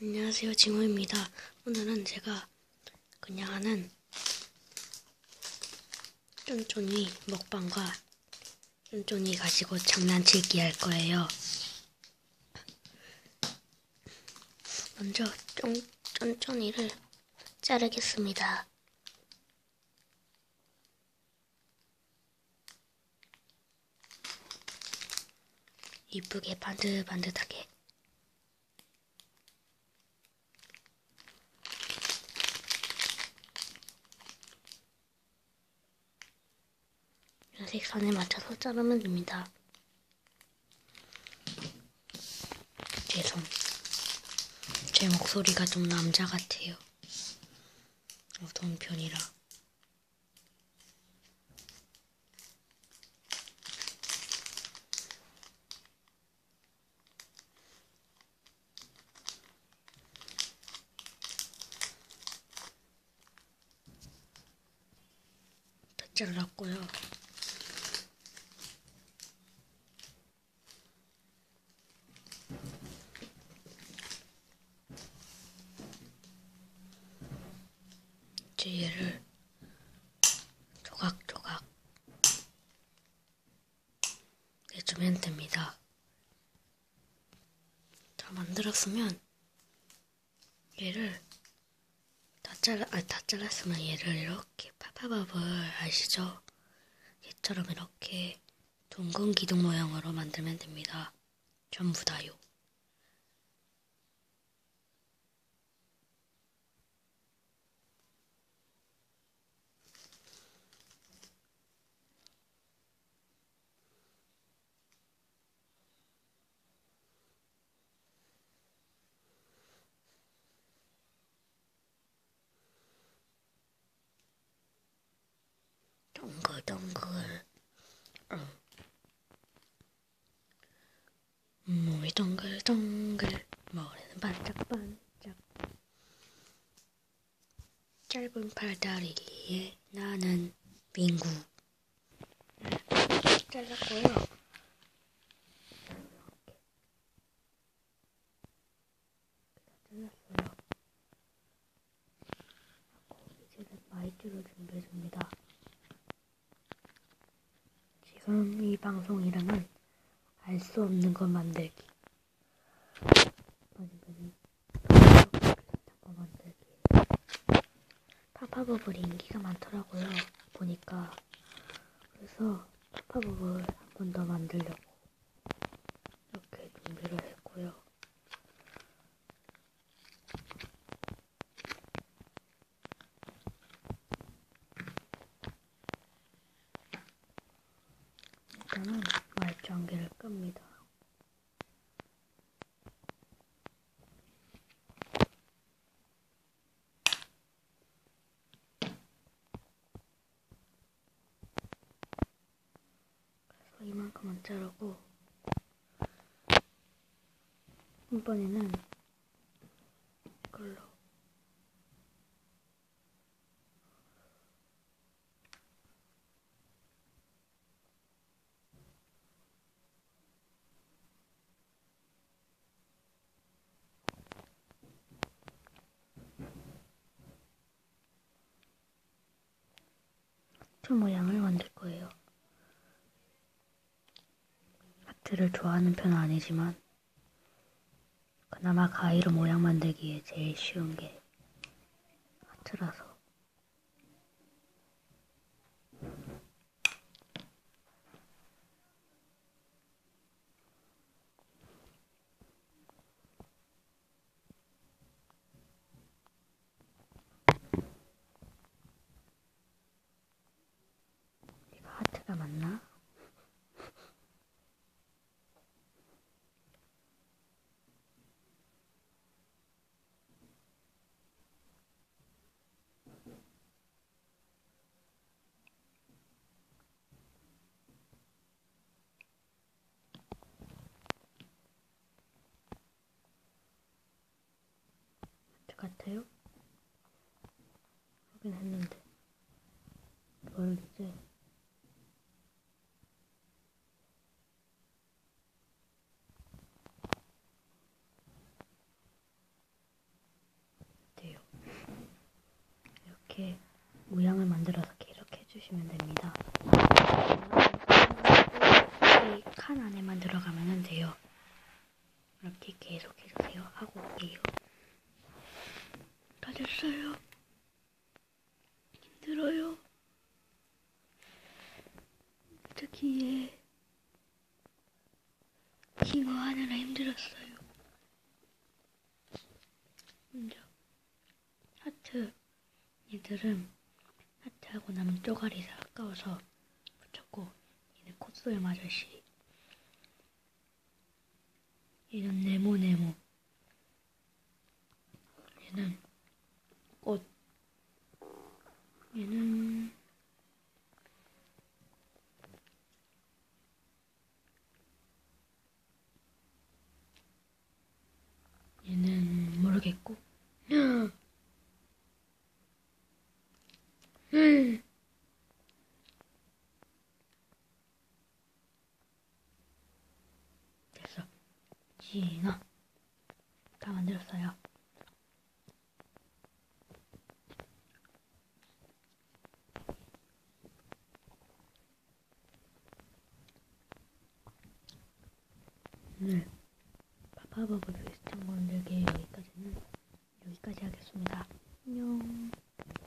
안녕하세요, 징호입니다. 오늘은 제가 그냥 하는 쫀쫀이 먹방과 쫀쫀이 가지고 장난치기 할 거예요. 먼저 쫀, 쫀쫀이를 자르겠습니다. 이쁘게 반듯반듯하게 색 선에 맞춰서 자르면 됩니다. 제 손. 제 목소리가 좀 남자 같아요. 어두운 편이라. 다 잘랐고요. 이제 얘를 조각조각 내주면 됩니다. 다 만들었으면 얘를 다 잘라, 아, 다 잘랐으면 얘를 이렇게 파파밥을 아시죠? 얘처럼 이렇게 둥근 기둥 모양으로 만들면 됩니다. 전부 다요. 동글동글. 응. 몸이 동글동글. 머리는 반짝반짝. 짧은 팔다리에 나는 빙구. 잘랐고요 이제는 마이쮸를 준비해줍니다 지금 이 방송 이름은 알 수 없는 것 만들기. 파파버블 인기가 많더라고요. 보니까 그래서 파파버블 한 번 더 만들려고 이렇게 준비를 했고요. 말주 한 개를 끕니다. 그래서 이만큼은 자르고 이번에는 이걸로 하트 모양을 만들 거예요. 하트를 좋아하는 편은 아니지만 그나마 가위로 모양 만들기에 제일 쉬운 게 하트라서 같아요? 하긴 했는데 뭘 이제 돼요. 이렇게 모양을 만들어서 이렇게 해주시면 됩니다. 이 칸 안에만 들어가면 돼요. 이렇게 계속해주세요. 하고 얘 잉어 하느라 힘들었어요. 먼저 하트. 얘들은 하트하고 남은 쪼가리 아까워서 붙였고 얘는 콧소염 아저씨 얘는 네모네모. 얘는 꽃. 얘는 모르겠고 음. 됐어. 진아. 다 만들었어요. 네. 파파버블